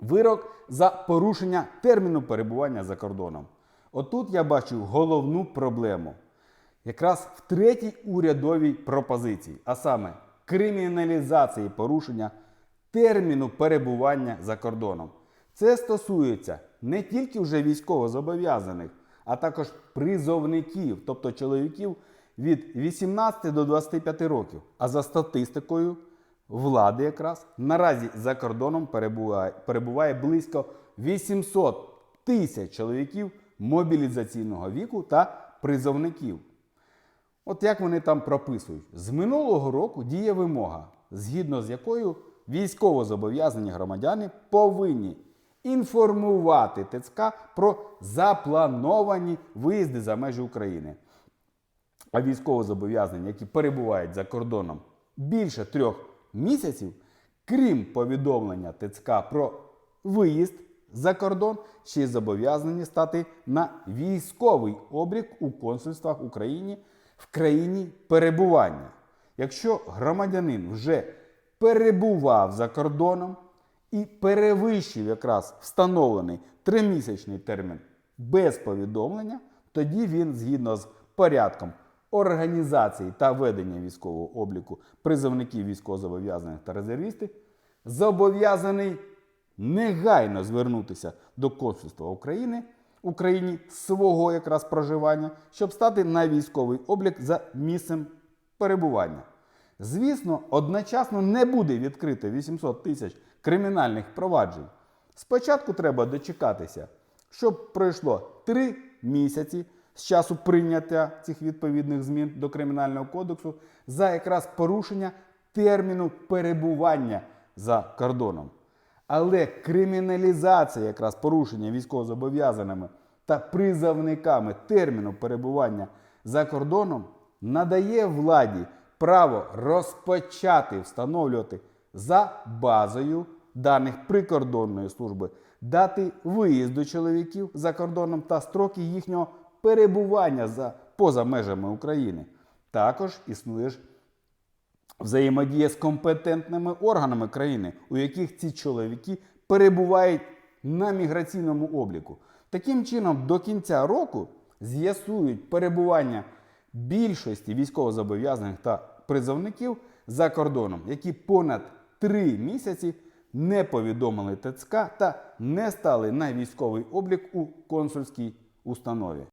Вирок за порушення терміну перебування за кордоном. Отут я бачу головну проблему. Якраз в третій урядовій пропозиції, а саме криміналізації порушення терміну перебування за кордоном. Це стосується не тільки вже військовозобов'язаних, а також призовників, тобто чоловіків від 18 до 25 років. А за статистикою влади якраз наразі за кордоном перебуває, перебуває близько 800 тисяч чоловіків мобілізаційного віку та призовників. От як вони там прописують, з минулого року діє вимога, згідно з якою військовозобов'язані громадяни повинні інформувати ТЦК про заплановані виїзди за межі України. А військовозобов'язані, які перебувають за кордоном більше трьох місяців, крім повідомлення ТЦК про виїзд за кордон, ще й зобов'язані стати на військовий облік у консульствах України в країні перебування. Якщо громадянин вже перебував за кордоном і перевищив якраз встановлений тримісячний термін без повідомлення, тоді він згідно з порядком організації та ведення військового обліку призовників військовозобов'язаних та резервістів зобов'язаний негайно звернутися до консульства України Україні свого якраз проживання, щоб стати на військовий облік за місцем перебування. Звісно, одночасно не буде відкрито 800 тисяч кримінальних проваджень. Спочатку треба дочекатися, щоб пройшло 3 місяці з часу прийняття цих відповідних змін до Кримінального кодексу за якраз порушення терміну перебування за кордоном. Але криміналізація якраз порушення військовозобов'язаними та призовниками терміну перебування за кордоном надає владі право розпочати встановлювати за базою даних прикордонної служби дати виїзду чоловіків за кордоном та строки їхнього перебування за, поза межами України. Також існує ж взаємодія з компетентними органами країни, у яких ці чоловіки перебувають на міграційному обліку. Таким чином, до кінця року з'ясують перебування більшості військовозобов'язаних та призовників за кордоном, які понад три місяці не повідомили ТЦК та не стали на військовий облік у консульській установі.